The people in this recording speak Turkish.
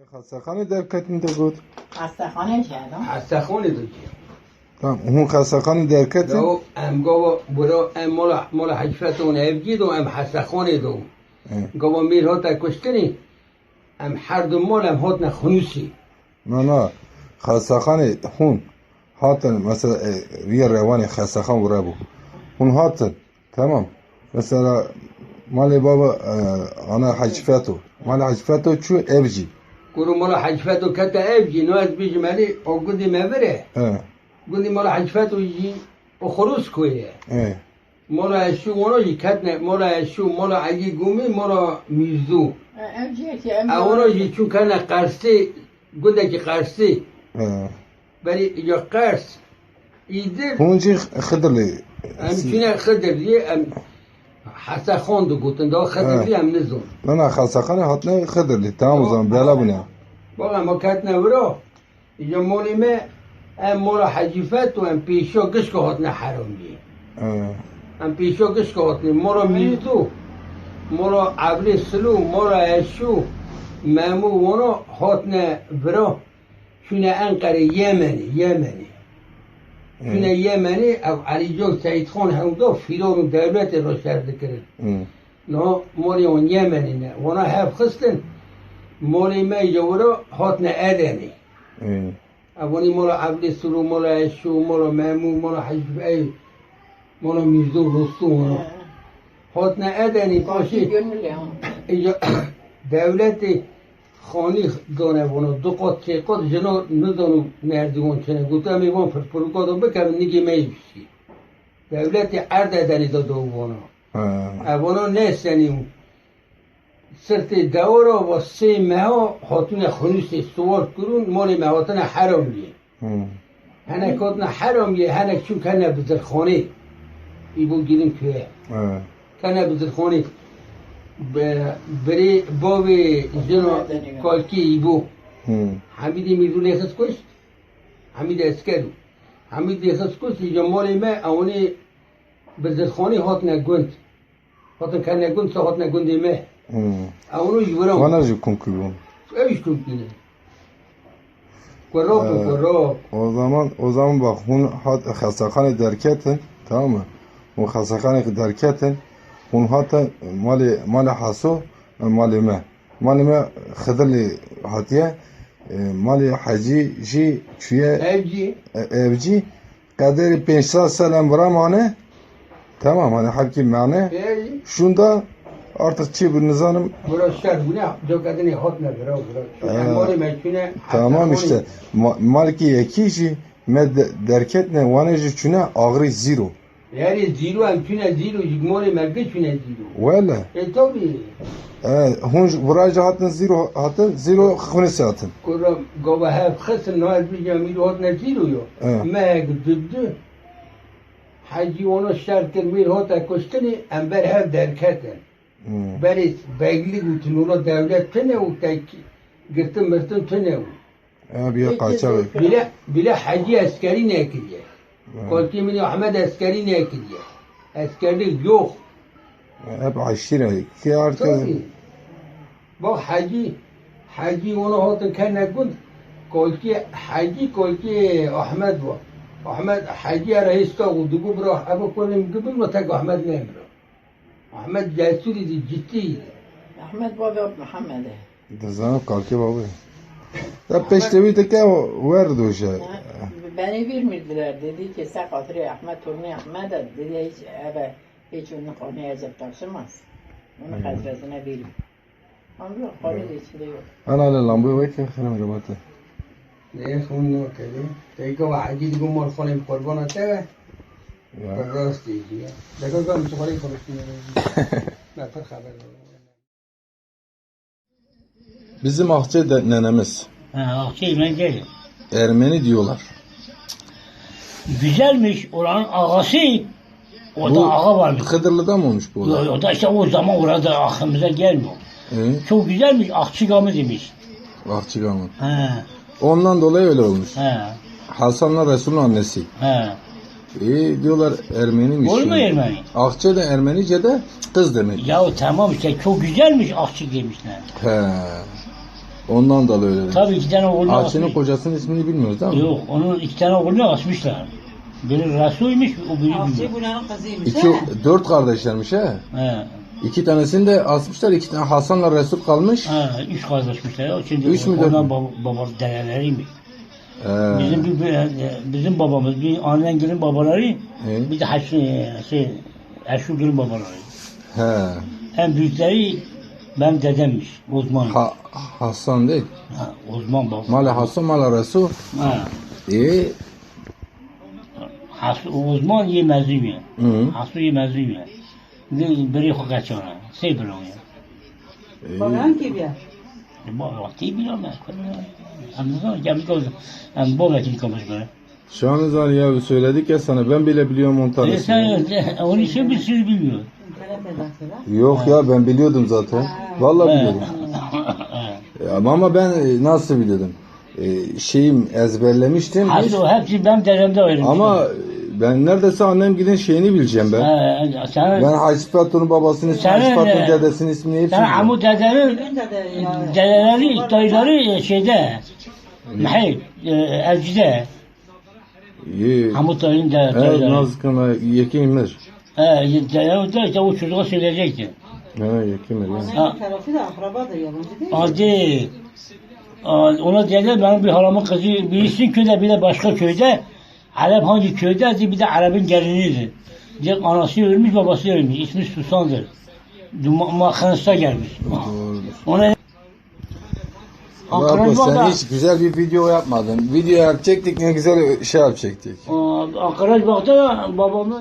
خستخانه درکتین تو بود؟ خستخانه کردم. حسخونه دو که تمام اون خستخانه درکتین؟ دو ام گاوا برا ام مال مال حجفت اون افگید و ام حسخونه دو گاوا میر هات کشتنی ام هر دو مال ام هات نخنوسی نه نه. خستخانه هون هاتن مثلا وی روان خستخان ورا بو هون هاتن تمام. مثلا مال بابا انا حجفتو مال حجفتو چو ابجی. گرو مال حجفت و کتا افگی نو از بیج مالی او گودی مبره اه گودی مال حجفت و جی او خروس کویه اه مال اشو اونا جی کت نه مال اشو مال علی گومی مال میزدو Evciye ki اونا جی چون کنه قرسی گوده که قرسی اه بری یا قرس ایده هون جی خضرلی ام چونه خدر دیه حسا خوند گوتن دا خدر دیه ام نزون نه نه خستخانه هاتنه خضرلی تمام zaman بلا بونه باقا ما کت نورا اینجا مولی ما ام مولا حجیفت و ام پیشا گشک هاتنه حرام دیه اه ام پیشا گشک هاتنه مورا میزدو مورا عبری سلو مورا اشو مامو وانا هاتنه برا شونه انقره یمنی یمنی این یمنی او علی جو سعید خان هم دو فیلون دولت را شرد کرد. نه مولی اون یمنی نه. وانا هف خستن. مولی ما جورا هات نه ادنی اولی مولا عبد سرو مولا اشو مولا مامو مولا حجب ای مولا میزدو رستو مولا هات نه ادنی باشی دولتی خانی گانوانو دو قد چه قد جنا ندانو مردمان چنه گوتا میوان پرپروکادو بکم نگی میشی دولت عرد دنی دادو اوانا اوانا نیستنی سرت دوارا و سه مها خاتون خونوس سوار کرون مال مهاتن حرام لیه. هنکاتن حرام لیه هنک چون کنه بزرخانه ای بو گیریم که کنه بزرخانه بری باب جنو کالکی ایبو. حمید میرون اخص کشت حمید اسکرو. حمید اخص کشت جمال ایمه اونی بزرخانی هات نگوند. هات که نگوند سا هات نگوند ایمه. اونو جورم وانا جو کم کیون ایش کم کیون قراب کراک او زمان او زمان با خون هات خستخان درکتن تمام. و خستخان درکتن derketin hun hatta mali mali haso mali me. Mali me xidli hatiye e, mali hacı ji çüye اجي evci kaderi 5 selam bıramane tamam hani hakim mane اجي şunda artık çi bir nizanım برا الشر بنا جو كدني هاتنا برا برا آه. مالي ما يكون tamam işte Ma- malki yekiji med derketne vaneji çüne ağrı zero. eğer zilo emkine zilo jigmore mergeçine zilo. Vela. E tabi. E, Hun buraj hatın zilo hatın zilo khunesi hatın. Kura gava hep khısın naz bir camil hatın zilo yo. E. Mek dıddı. Hacı onu şartın mil hata e kustini ember hep derketen. Beri begli gutun ola devlet tene u tek gırtın mırtın tene u. Abi ya kaçağı. Bile bile hacı askeri ne? Koltuğumun Ahmet askeri ne ekliyor? Askerlik yok. Hep aşire. Ki artık... Bak Hacı, Hacı onu hatır kendine kund. Koltuğu Hacı, koltuğu Ahmet var. Ahmet Hacı reis tağudu. Bu bırak abi kolim gibi mi tek Ahmet ne emre? Ahmet cesur idi, ciddiydi. Ahmet baba Muhammed'e. Da zanab kalkı baba. Da peştevi teke verdi o şey beni vermirdiler dedi ki sen hatırı yapma, turnu yapma da dedi hiç eve hiç onu konuyacak taşımaz. Onu hmm. hazretine verin. Anlıyor, konu içinde yok. Ana lan lambu ve ki kırım rabata. Ne son yok dedi. Tek o acil gumur falan kurban ateve. Rost diye. Dekho kam sokari konuşmuyor. Ne kadar haber Bizim Ahçe nenemiz. Ha, ben gelin. Ermeni diyorlar. Güzelmiş oranın ağası. O da ağa varmış. Hıdırlı'da mı olmuş bu olay? o da işte o zaman orada aklımıza gelmiyor. Ee, Çok güzelmiş akçıgamı demiş. Ahçıgamın. Ha, Ondan dolayı öyle olmuş. ha, Hasan'la Resul'ün annesi. ha. İyi diyorlar Ermeniymiş. Olur mu. Ermeni? Akçe de Ermenice de kız demek. Ya tamam işte çok güzelmiş akçı demişler. He. Ondan dolayı öyle demiş. Tabii iki tane oğlunu Ayşe'nin asmış. kocasının ismini bilmiyoruz değil mi? Yok onun iki tane oğlunu asmışlar. Biri Resul'ymiş, o biri bilmiyor. bunların kızıymış. İki, he? dört kardeşlermiş he. He, İki tanesini de asmışlar. iki tane Hasan'la Resul kalmış. he, üç kardeşmişler. O Şimdi Üç mü, dört onlar mü? baba, baba dedeleriymiş. He. Bizim bir, bir- bizim babamız, bir annengelin babaları, He. bir de Haşi, şey, Eşulgil'in babaları. He. En büyükleri benim dedemmiş, Osman. Ha, Hasan değil. Ha, Osman baba. Mala Hasan, Mala Resul. Ha, E, Has, Osman yemezdim ya. hı. Hasu yemezdim ya. Bir- Biri kaçana, şey bilom ya. E, Baban kim ya? Bu vakti bilom ya. Anladın Gelmiş oldu. Yani bu vakit kalmış böyle. Şu an ya söyledik ya sana ben bile biliyorum on E tanesini. sen, onun için bir sürü bilmiyor. İnternet'ten sonra. Yok ya ben biliyordum zaten. Vallahi biliyordum. Ya, ama ben e, nasıl biliyordum? E, şeyim ezberlemiştim. Hasu hepsi benim dedemde ayrılmış. Ama ben neredeyse annem gidin şeyini bileceğim ben. Ha, sen, Ben Hacı Patron'un babasının ismini, Sen- Hacı Patron'un dedesinin ismini hepsini sen biliyorum. Amu dedenin Ben dedeleri, dayıları şeyde, Mahir, e, Elci'de. İyi. Amu dayının de, Evet dayıları. Nazkın'a Yekimir. He, dedeleri de işte o çocuğa söyleyecekti. He Yekimir yani. Annemin tarafı da akrabadır yabancı değil. Hadi. Aa, Ona dediler benim bir halamın kızı birisi köyde bir de başka köyde. Arap hangi köyde? Bir de Arap'ın gelinidir. Diye anası ölmüş babası ölmüş. İsmi Susan'dır. Makanısta gelmiş. Ona Bravo, sen hiç güzel bir video yapmadın. Video yapacaktık ne güzel şey yapacaktık. Ankara'da babamın